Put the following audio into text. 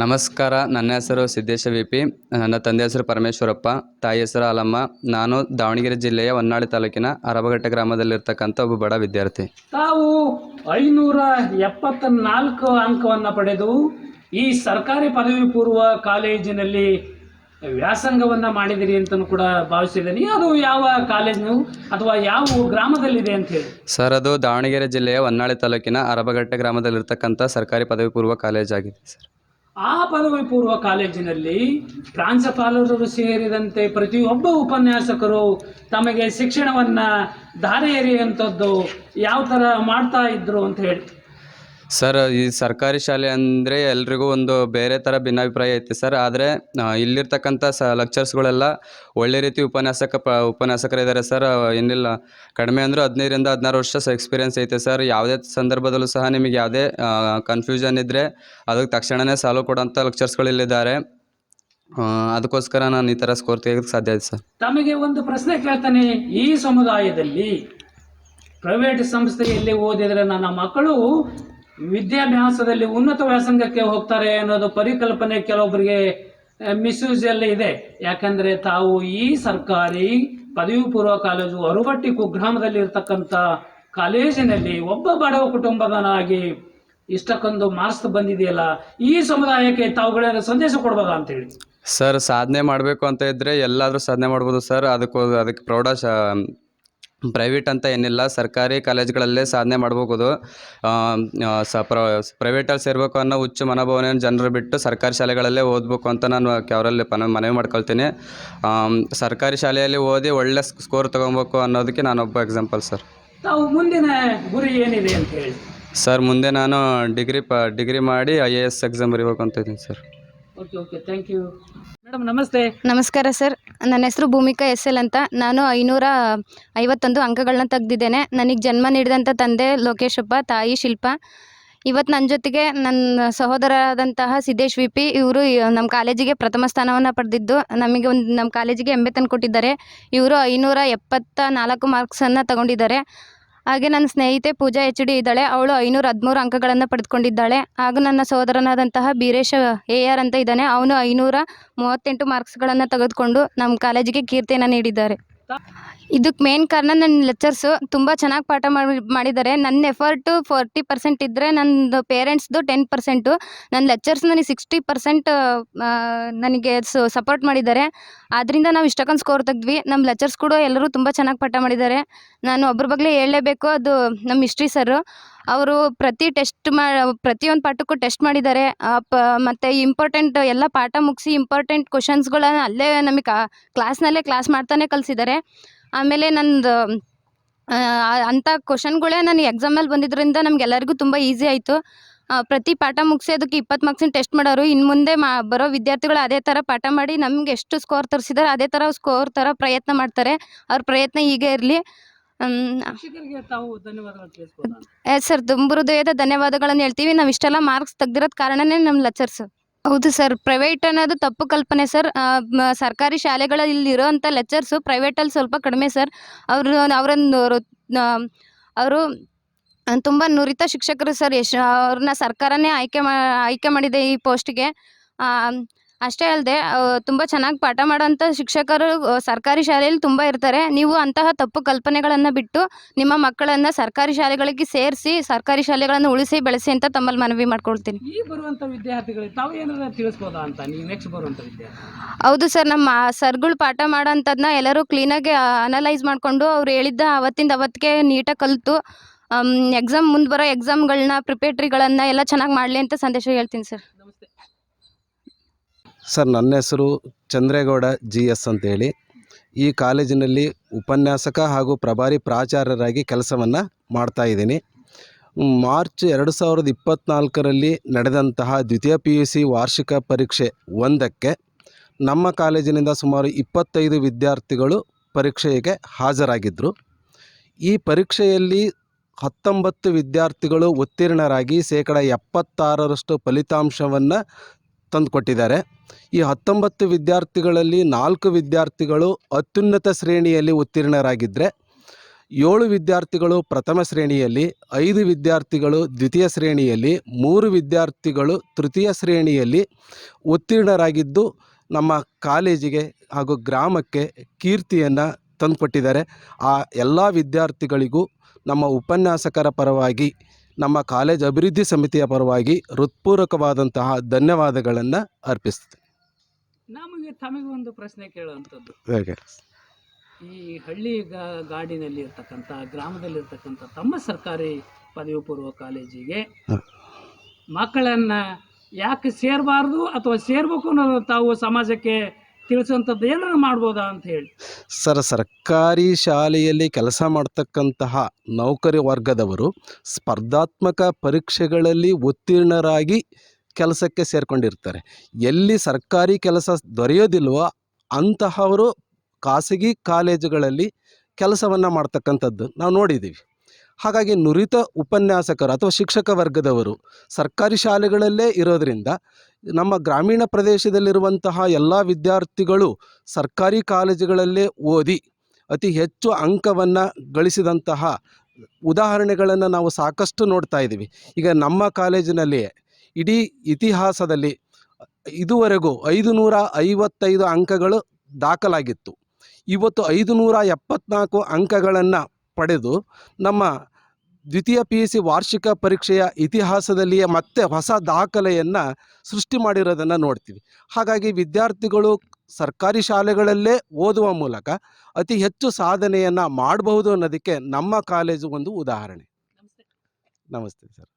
ನಮಸ್ಕಾರ. ನನ್ನ ಹೆಸರು ಸಿದ್ದೇಶ ವಿ ಪಿ ನನ್ನ ತಂದೆ ಹೆಸರು ಪರಮೇಶ್ವರಪ್ಪ. ತಾಯಿ ಹೆಸರು ಅಲಮ್ಮ ನಾನು ದಾವಣಗೆರೆ ಜಿಲ್ಲೆಯ ಹೊನ್ನಾಳಿ ತಾಲೂಕಿನ ಅರಬಘಟ್ಟ ಗ್ರಾಮದಲ್ಲಿರ್ತಕ್ಕಂಥ ಒಬ್ಬ ಬಡ ವಿದ್ಯಾರ್ಥಿ. ತಾವು ಐನೂರ ಎಪ್ಪತ್ತ ನಾಲ್ಕು ಅಂಕವನ್ನು ಪಡೆದು ಈ ಸರ್ಕಾರಿ ಪದವಿ ಪೂರ್ವ ಕಾಲೇಜಿನಲ್ಲಿ ವ್ಯಾಸಂಗವನ್ನು ಮಾಡಿದಿರಿ ಅಂತಲೂ ಕೂಡ ಭಾವಿಸಿದ್ದೀನಿ. ಅದು ಯಾವ ಕಾಲೇಜು ಅಥವಾ ಯಾವ ಗ್ರಾಮದಲ್ಲಿದೆ ಅಂತ ಹೇಳಿ. ಸರ್ ಅದು ದಾವಣಗೆರೆ ಜಿಲ್ಲೆಯ ಹೊನ್ನಾಳಿ ತಾಲೂಕಿನ ಅರಬಗಟ್ಟೆ ಗ್ರಾಮದಲ್ಲಿರ್ತಕ್ಕಂಥ ಸರ್ಕಾರಿ ಪದವಿ ಪೂರ್ವ ಕಾಲೇಜ್ ಆಗಿದೆ ಸರ್. ಆ ಪದವಿ ಪೂರ್ವ ಕಾಲೇಜಿನಲ್ಲಿ ಪ್ರಾಂಶುಪಾಲರು ಸೇರಿದಂತೆ ಪ್ರತಿಯೊಬ್ಬ ಉಪನ್ಯಾಸಕರು ತಮಗೆ ಶಿಕ್ಷಣವನ್ನು ಧಾರೆ ಎರೆಯುವಂಥದ್ದು ಯಾವ ಥರ ಮಾಡ್ತಾ ಇದ್ರು ಅಂತ ಹೇಳಿ. ಸರ್, ಈ ಸರ್ಕಾರಿ ಶಾಲೆ ಅಂದರೆ ಎಲ್ರಿಗೂ ಒಂದು ಬೇರೆ ಥರ ಭಿನ್ನಾಭಿಪ್ರಾಯ ಐತೆ ಸರ್. ಆದರೆ ಇಲ್ಲಿರ್ತಕ್ಕಂಥ ಸ ಲೆಕ್ಚರ್ಸ್ಗಳೆಲ್ಲ ಒಳ್ಳೆ ರೀತಿ ಉಪನ್ಯಾಸಕ, ಪ, ಉಪನ್ಯಾಸಕರಿದ್ದಾರೆ ಸರ್. ಏನಿಲ್ಲ, ಕಡಿಮೆ ಅಂದರೂ ಹದಿನೈದರಿಂದ ಹದಿನಾರು ವರ್ಷ ಎಕ್ಸ್ಪೀರಿಯೆನ್ಸ್ ಐತೆ ಸರ್. ಯಾವುದೇ ಸಂದರ್ಭದಲ್ಲೂ ಸಹ ನಿಮಗೆ ಯಾವುದೇ ಕನ್ಫ್ಯೂಷನ್ ಇದ್ದರೆ ಅದಕ್ಕೆ ತಕ್ಷಣವೇ ಸಾಲ್ವ್ ಕೊಡೋಂಥ ಲೆಕ್ಚರ್ಸ್ಗಳು ಇಲ್ಲಿದ್ದಾರೆ ಅದಕ್ಕೋಸ್ಕರ ನಾನು ಈ ಥರ ಸ್ಕೋರ್ ತೆಗೆಯೋಕ್ಕೆ ಸಾಧ್ಯ ಆಯ್ತು ಸರ್. ತಮಗೆ ಒಂದು ಪ್ರಶ್ನೆ ಕೇಳ್ತಾನೆ. ಈ ಸಮುದಾಯದಲ್ಲಿ ಪ್ರೈವೇಟ್ ಸಂಸ್ಥೆಯಲ್ಲಿ ಓದಿದರೆ ನನ್ನ ಮಕ್ಕಳು ವಿದ್ಯಾಭ್ಯಾಸದಲ್ಲಿ ಉನ್ನತ ವ್ಯಾಸಂಗಕ್ಕೆ ಹೋಗ್ತಾರೆ ಅನ್ನೋದು ಪರಿಕಲ್ಪನೆ ಕೆಲವೊಬ್ಬರಿಗೆ ಮಿಸ್ಯೂಸ್ ಎಲ್ಲ ಇದೆ. ಯಾಕಂದ್ರೆ ತಾವು ಈ ಸರ್ಕಾರಿ ಪದವಿ ಪೂರ್ವ ಕಾಲೇಜು ಅರುಬಟ್ಟಿ ಕುಗ್ರಾಮದಲ್ಲಿ ಇರ್ತಕ್ಕಂಥ ಕಾಲೇಜಿನಲ್ಲಿ ಒಬ್ಬ ಬಡವ ಕುಟುಂಬದನಾಗಿ ಇಷ್ಟಕ್ಕೊಂದು ಮಾರ್ಕ್ಸ್ ಬಂದಿದೆಯಲ್ಲ, ಈ ಸಮುದಾಯಕ್ಕೆ ತಾವುಗಳೇನ ಸಂದೇಶ ಕೊಡ್ಬೋದಾ ಅಂತೇಳಿ? ಸರ್, ಸಾಧನೆ ಮಾಡಬೇಕು ಅಂತ ಇದ್ದರೆ ಎಲ್ಲಾದರೂ ಸಾಧನೆ ಮಾಡ್ಬೋದು ಸರ್. ಅದಕ್ಕೂ, ಅದಕ್ಕೆ ಪ್ರೌಢ ಪ್ರೈವೇಟ್ ಅಂತ ಏನಿಲ್ಲ ಸರ್ಕಾರಿ ಕಾಲೇಜ್ಗಳಲ್ಲೇ ಸಾಧನೆ ಆ, ಸ ಪ್ರ ಪ್ರೈವೇಟಲ್ಲಿ ಸೇರಬೇಕು ಅನ್ನೋ ಹುಚ್ಚು ಮನೋಭಾವನೆಯನ್ನು ಜನರು ಬಿಟ್ಟು ಸರ್ಕಾರಿ ಶಾಲೆಗಳಲ್ಲೇ ಓದಬೇಕು ಅಂತ ನಾನು ಅವರಲ್ಲಿ ಪನ ಮನವಿ ಮಾಡ್ಕೊಳ್ತೀನಿ. ಸರ್ಕಾರಿ ಶಾಲೆಯಲ್ಲಿ ಓದಿ ಒಳ್ಳೆ ಸ್ಕೋರ್ ತೊಗೊಬೇಕು ಅನ್ನೋದಕ್ಕೆ ನಾನೊಬ್ಬ ಎಕ್ಸಾಂಪಲ್ ಸರ್. ತಾವು ಮುಂದಿನ ಗುರಿ ಏನಿದೆ ಅಂತ ಹೇಳಿ. ಸರ್ ಮುಂದೆ ನಾನು ಡಿಗ್ರಿ ಪ ಡಿಗ್ರಿ ಮಾಡಿ ಐ ಎ ಎಸ್ ಎಕ್ಸಾಮ್ ಬರೀಬೇಕು ಅಂತ ಇದ್ದೀನಿ sir. Okay okay thank you. Madam, ನಮಸ್ತೆ. ನಮಸ್ಕಾರ ಸರ್. ನನ್ನ ಹೆಸರು ಭೂಮಿಕಾ ಎಸ್ ಎಲ್ ಅಂತ. ನಾನು ಐನೂರ ಐವತ್ತೊಂದು ಅಂಕಗಳನ್ನ ತೆಗ್ದಿದ್ದೇನೆ. ನನಗೆ ಜನ್ಮ ನೀಡಿದಂಥ ತಂದೆ ಲೋಕೇಶಪ್ಪ, ತಾಯಿ ಶಿಲ್ಪ. ಇವತ್ತು ನನ್ನ ಜೊತೆಗೆ ನನ್ನ ಸಹೋದರರಾದಂತಹ ಸಿದ್ದೇಶ್ ವಿ ಪಿ ಇವರು ನಮ್ಮ ಕಾಲೇಜಿಗೆ ಪ್ರಥಮ ಸ್ಥಾನವನ್ನು ಪಡೆದಿದ್ದು. ನಮಗೆ ಒಂದು ನಮ್ಮ ಕಾಲೇಜಿಗೆ ಎಂಬೆ ತಂದು ಕೊಟ್ಟಿದ್ದಾರೆ ಇವರು ಐನೂರ ಎಪ್ಪತ್ತ ನಾಲ್ಕು ಮಾರ್ಕ್ಸನ್ನು ತಗೊಂಡಿದ್ದಾರೆ. ಹಾಗೆ ನನ್ನ ಸ್ನೇಹಿತೆ ಪೂಜಾ ಎಚ್ ಡಿ ಇದ್ದಾಳೆ. ಅವಳು ಐನೂರ ಹದಿಮೂರು ಅಂಕಗಳನ್ನು ಪಡೆದುಕೊಂಡಿದ್ದಾಳೆ. ಹಾಗೂ ನನ್ನ ಸಹೋದರನಾದಂತಹ ಬೀರೇಶ ಎ ಆರ್ ಅಂತ ಇದ್ದಾನೆ. ಅವನು ಐನೂರ ಮೂವತ್ತೆಂಟು ಮಾರ್ಕ್ಸ್ಗಳನ್ನು ತೆಗೆದುಕೊಂಡು ನಮ್ಮ ಕಾಲೇಜಿಗೆ ಕೀರ್ತಿಯನ್ನು ನೀಡಿದ್ದಾರೆ. ಇದಕ್ಕೆ ಮೇನ್ ಕಾರಣ ನನ್ನ ಲೆಕ್ಚರ್ಸು ತುಂಬ ಚೆನ್ನಾಗಿ ಪಾಠ ಮಾಡಿ ಮಾಡಿದ್ದಾರೆ ನನ್ನ ಎಫರ್ಟು ಫೋರ್ಟಿ ಪರ್ಸೆಂಟ್ ಇದ್ದರೆ ನನ್ನದು ಪೇರೆಂಟ್ಸ್ದು ಟೆನ್ ಪರ್ಸೆಂಟು ನನ್ನ ಲೆಕ್ಚರ್ಸ್ ನನಗೆ ಸಿಕ್ಸ್ಟಿ ಪರ್ಸೆಂಟ್ ನನಗೆ ಸಪೋರ್ಟ್ ಮಾಡಿದ್ದಾರೆ. ಆದ್ದರಿಂದ ನಾವು ಇಷ್ಟಕ್ಕೊಂದು ಸ್ಕೋರ್ ತೆಗ್ದ್ವಿ. ನಮ್ಮ ಲೆಕ್ಚರ್ಸ್ ಕೂಡ ಎಲ್ಲರೂ ತುಂಬ ಚೆನ್ನಾಗಿ ಪಾಠ ಮಾಡಿದ್ದಾರೆ. ನಾನು ಒಬ್ರ ಬಗ್ಗೆ ಹೇಳಲೇಬೇಕು, ಅದು ನಮ್ಮ ಹಿಸ್ಟ್ರಿ ಸರ್ ಅವರು ಪ್ರತಿ ಟೆಸ್ಟ್ ಮಾ, ಪ್ರತಿಯೊಂದು ಪಾಠಕ್ಕೂ ಟೆಸ್ಟ್ ಮಾಡಿದ್ದಾರೆ. ಪ, ಮತ್ತು ಇಂಪಾರ್ಟೆಂಟ್ ಎಲ್ಲ ಪಾಠ ಮುಗಿಸಿ ಇಂಪಾರ್ಟೆಂಟ್ ಕ್ವಶನ್ಸ್ಗಳನ್ನ ಅಲ್ಲೇ ನಮಗೆ ಕ್ಲಾಸ್ನಲ್ಲೇ ಕ್ಲಾಸ್ ಮಾಡ್ತಾನೆ ಕಲಿಸಿದ್ದಾರೆ. ಆಮೇಲೆ ನಂದು ಅಂಥ ಕ್ವಶನ್ಗಳೇ ನನಗೆ ಎಕ್ಸಾಮಲ್ಲಿ ಬಂದಿದ್ದರಿಂದ ನಮಗೆಲ್ಲರಿಗೂ ತುಂಬ ಈಸಿ ಆಯಿತು. ಪ್ರತಿ ಪಾಠ ಮುಗಿಸಿ ಅದಕ್ಕೆ ಇಪ್ಪತ್ತು ಮಾರ್ಕ್ಸಿನ ಟೆಸ್ಟ್ ಮಾಡೋರು. ಇನ್ನು ಮುಂದೆ ಮಾ ಬರೋ ವಿದ್ಯಾರ್ಥಿಗಳು ಅದೇ ಥರ ಪಾಠ ಮಾಡಿ ನಮ್ಗೆ ಎಷ್ಟು ಸ್ಕೋರ್ ತರಿಸಿದಾರೆ ಅದೇ ಥರ ಸ್ಕೋರ್ ಥರ ಪ್ರಯತ್ನ ಮಾಡ್ತಾರೆ. ಅವ್ರ ಪ್ರಯತ್ನ ಹೀಗೆ ಇರಲಿ. ಸರ್ ತುಂಬ ಹೃದಯದ ಧನ್ಯವಾದಗಳನ್ನು ಹೇಳ್ತೀವಿ. ನಾವು ಇಷ್ಟೆಲ್ಲ ಮಾರ್ಕ್ಸ್ ತೆಗ್ದಿರೋದು ಕಾರಣನೇ ನಮ್ಮ ಲೆಕ್ಚರ್ಸ್ ಹೌದು ಸರ್. ಪ್ರೈವೇಟ್ ಅನ್ನೋದು ತಪ್ಪು ಕಲ್ಪನೆ ಸರ್. ಸರ್ಕಾರಿ ಶಾಲೆಗಳಲ್ಲಿ ಇರೋವಂಥ ಲೆಕ್ಚರ್ಸು ಪ್ರೈವೇಟಲ್ಲಿ ಸ್ವಲ್ಪ ಕಡಿಮೆ ಸರ್. ಅವರು, ಅವರನ್ನು ಅವರು ತುಂಬ ನುರಿತ ಶಿಕ್ಷಕರು ಸರ್. ಎಷ್ಟು ಅವ್ರನ್ನ ಸರ್ಕಾರನೇ ಆಯ್ಕೆ ಮಾ, ಆಯ್ಕೆ ಮಾಡಿದೆ ಈ ಪೋಸ್ಟ್ಗೆ ಅಷ್ಟೇ ಅಲ್ಲದೆ ತುಂಬ ಚೆನ್ನಾಗಿ ಪಾಠ ಮಾಡೋಂಥ ಶಿಕ್ಷಕರು ಸರ್ಕಾರಿ ಶಾಲೆಯಲ್ಲಿ ತುಂಬ ಇರ್ತಾರೆ. ನೀವು ಅಂತಹ ತಪ್ಪು ಕಲ್ಪನೆಗಳನ್ನು ಬಿಟ್ಟು ನಿಮ್ಮ ಮಕ್ಕಳನ್ನು ಸರ್ಕಾರಿ ಶಾಲೆಗಳಿಗೆ ಸೇರಿಸಿ ಸರ್ಕಾರಿ ಶಾಲೆಗಳನ್ನು ಉಳಿಸಿ ಬೆಳೆಸಿ ಅಂತ ತಮ್ಮಲ್ಲಿ ಮನವಿ ಮಾಡ್ಕೊಳ್ತೀನಿ. ಈ ಬರುವಂತ ವಿದ್ಯಾರ್ಥಿಗಳಿಗೆ ತಾವು ಏನಾದ್ರು ತಿಳಿಸ್ಬೋದಾ ಅಂತ? ನೀವು ನೆಕ್ಸ್ಟ್ ಬರುವಂತ ವಿದ್ಯಾರ್ಥಿ ಹೌದು ಸರ್ ನಮ್ಮ ಸರ್ಗಳು ಪಾಠ ಮಾಡೋಂಥದ್ದನ್ನ ಎಲ್ಲರೂ ಕ್ಲೀನಾಗಿ ಅನಲೈಸ್ ಮಾಡಿಕೊಂಡು ಅವ್ರು ಹೇಳಿದ್ದ ಅವತ್ತಿಂದ ಅವತ್ತಿಗೆ ನೀಟಾಗಿ ಕಲಿತು ಎಕ್ಸಾಮ್ ಮುಂದೆ ಬರೋ ಎಕ್ಸಾಮ್ಗಳನ್ನ ಪ್ರಿಪೇಟ್ರಿಗಳನ್ನು ಎಲ್ಲ ಚೆನ್ನಾಗಿ ಮಾಡಲಿ ಅಂತ ಸಂದೇಶ ಹೇಳ್ತೀನಿ ಸರ್. ಸರ್, ನನ್ನ ಹೆಸರು ಚಂದ್ರೇಗೌಡ ಜಿ ಎಸ್ ಅಂತೇಳಿ. ಈ ಕಾಲೇಜಿನಲ್ಲಿ ಉಪನ್ಯಾಸಕ ಹಾಗೂ ಪ್ರಭಾರಿ ಪ್ರಾಚಾರ್ಯರಾಗಿ ಕೆಲಸವನ್ನು ಮಾಡ್ತಾಯಿದ್ದೀನಿ ಮಾರ್ಚ್ ಎರಡು ಸಾವಿರದ ಇಪ್ಪತ್ತ್ನಾಲ್ಕರಲ್ಲಿ ನಡೆದಂತಹ ದ್ವಿತೀಯ ಪಿ ಯು ಸಿ ವಾರ್ಷಿಕ ಪರೀಕ್ಷೆ ಒಂದಕ್ಕೆ ನಮ್ಮ ಕಾಲೇಜಿನಿಂದ ಸುಮಾರು ಇಪ್ಪತ್ತೈದು ವಿದ್ಯಾರ್ಥಿಗಳು ಪರೀಕ್ಷೆಗೆ ಹಾಜರಾಗಿದ್ದರು ಈ ಪರೀಕ್ಷೆಯಲ್ಲಿ ಹತ್ತೊಂಬತ್ತು ವಿದ್ಯಾರ್ಥಿಗಳು ಉತ್ತೀರ್ಣರಾಗಿ, ಶೇಕಡ ಎಪ್ಪತ್ತಾರರಷ್ಟು ಫಲಿತಾಂಶವನ್ನು ತಂದುಕೊಟ್ಟಿದ್ದಾರೆ. ಈ ಹತ್ತೊಂಬತ್ತು ವಿದ್ಯಾರ್ಥಿಗಳಲ್ಲಿ ನಾಲ್ಕು ವಿದ್ಯಾರ್ಥಿಗಳು ಅತ್ಯುನ್ನತ ಶ್ರೇಣಿಯಲ್ಲಿ ಉತ್ತೀರ್ಣರಾಗಿದ್ದರೆ ಏಳು ವಿದ್ಯಾರ್ಥಿಗಳು ಪ್ರಥಮ ಶ್ರೇಣಿಯಲ್ಲಿ, ಐದು ವಿದ್ಯಾರ್ಥಿಗಳು ದ್ವಿತೀಯ ಶ್ರೇಣಿಯಲ್ಲಿ, ಮೂರು ವಿದ್ಯಾರ್ಥಿಗಳು ತೃತೀಯ ಶ್ರೇಣಿಯಲ್ಲಿ ಉತ್ತೀರ್ಣರಾಗಿದ್ದು, ನಮ್ಮ ಕಾಲೇಜಿಗೆ ಹಾಗೂ ಗ್ರಾಮಕ್ಕೆ ಕೀರ್ತಿಯನ್ನು ತಂದುಕೊಟ್ಟಿದ್ದಾರೆ. ಆ ಎಲ್ಲ ವಿದ್ಯಾರ್ಥಿಗಳಿಗೂ ನಮ್ಮ ಉಪನ್ಯಾಸಕರ ಪರವಾಗಿ ನಮ್ಮ ಕಾಲೇಜ್ ಅಭಿವೃದ್ಧಿ ಸಮಿತಿಯ ಪರವಾಗಿ ಹೃತ್ಪೂರ್ವಕವಾದಂತಹ ಧನ್ಯವಾದಗಳನ್ನು ಅರ್ಪಿಸ್ತೀನಿ. ನಮಗೆ ತಮಗೆ ಒಂದು ಪ್ರಶ್ನೆ ಕೇಳುವಂಥದ್ದು. ಹೇಗೆ? ಈ ಹಳ್ಳಿ ಗಾ- ಗಾಡಿನಲ್ಲಿ ಇರ್ತಕ್ಕಂಥ ಗ್ರಾಮದಲ್ಲಿರ್ತಕ್ಕಂಥ ತಮ್ಮ ಸರ್ಕಾರಿ ಪದವಿ ಪೂರ್ವ ಕಾಲೇಜಿಗೆ ಮಕ್ಕಳನ್ನು ಮಕ್ಕಳನ್ನ ಯಾಕೆ ಸೇರಬಾರ್ದು ಅಥವಾ ಸೇರ್ಬೇಕು ಅನ್ನೋದು ತಾವು ಸಮಾಜಕ್ಕೆ ತಿಳಿಸುವಂಥದ್ದು ಏನಾರ ಮಾಡ್ಬೋದಾ ಅಂತ ಹೇಳಿ. ಸರ್, ಸರ್ಕಾರಿ ಶಾಲೆಯಲ್ಲಿ ಕೆಲಸ ಮಾಡ್ತಕ್ಕಂತಹ ನೌಕರಿ ವರ್ಗದವರು ಸ್ಪರ್ಧಾತ್ಮಕ ಪರೀಕ್ಷೆಗಳಲ್ಲಿ ಉತ್ತೀರ್ಣರಾಗಿ ಕೆಲಸಕ್ಕೆ ಸೇರಿಕೊಂಡಿರ್ತಾರೆ. ಎಲ್ಲಿ ಸರ್ಕಾರಿ ಕೆಲಸ ದೊರೆಯೋದಿಲ್ವೋ ಅಂತಹವರು ಖಾಸಗಿ ಕಾಲೇಜುಗಳಲ್ಲಿ ಕೆಲಸವನ್ನು ಮಾಡ್ತಕ್ಕಂಥದ್ದು ನಾವು ನೋಡಿದ್ದೀವಿ. ಹಾಗಾಗಿ ನುರಿತ ಉಪನ್ಯಾಸಕರು ಅಥವಾ ಶಿಕ್ಷಕ ವರ್ಗದವರು ಸರ್ಕಾರಿ ಶಾಲೆಗಳಲ್ಲೇ ಇರೋದರಿಂದ ನಮ್ಮ ಗ್ರಾಮೀಣ ಪ್ರದೇಶದಲ್ಲಿರುವಂತಹ ಎಲ್ಲ ವಿದ್ಯಾರ್ಥಿಗಳು ಸರ್ಕಾರಿ ಕಾಲೇಜುಗಳಲ್ಲೇ ಓದಿ ಅತಿ ಹೆಚ್ಚು ಅಂಕವನ್ನು ಗಳಿಸಿದಂತಹ ಉದಾಹರಣೆಗಳನ್ನು ನಾವು ಸಾಕಷ್ಟು ನೋಡ್ತಾ ಇದ್ದೀವಿ. ಈಗ ನಮ್ಮ ಕಾಲೇಜಿನಲ್ಲಿ ಇಡೀ ಇತಿಹಾಸದಲ್ಲಿ ಇದುವರೆಗೂ ಐದು ನೂರ ಐವತ್ತೈದು ಅಂಕಗಳು ದಾಖಲಾಗಿತ್ತು. ಇವತ್ತು ಐದು ನೂರ ಎಪ್ಪತ್ನಾಲ್ಕು ಅಂಕಗಳನ್ನು ಪಡೆದು ನಮ್ಮ ದ್ವಿತೀಯ ಪಿ ಯು ಸಿ ವಾರ್ಷಿಕ ಪರೀಕ್ಷೆಯ ಇತಿಹಾಸದಲ್ಲಿಯೇ ಮತ್ತೆ ಹೊಸ ದಾಖಲೆಯನ್ನು ಸೃಷ್ಟಿ ಮಾಡಿರೋದನ್ನು ನೋಡ್ತೀವಿ. ಹಾಗಾಗಿ ವಿದ್ಯಾರ್ಥಿಗಳು ಸರ್ಕಾರಿ ಶಾಲೆಗಳಲ್ಲೇ ಓದುವ ಮೂಲಕ ಅತಿ ಹೆಚ್ಚು ಸಾಧನೆಯನ್ನು ಮಾಡಬಹುದು ಅನ್ನೋದಕ್ಕೆ ನಮ್ಮ ಕಾಲೇಜು ಒಂದು ಉದಾಹರಣೆ. ನಮಸ್ತೆ. ನಮಸ್ತೆ ಸರ್.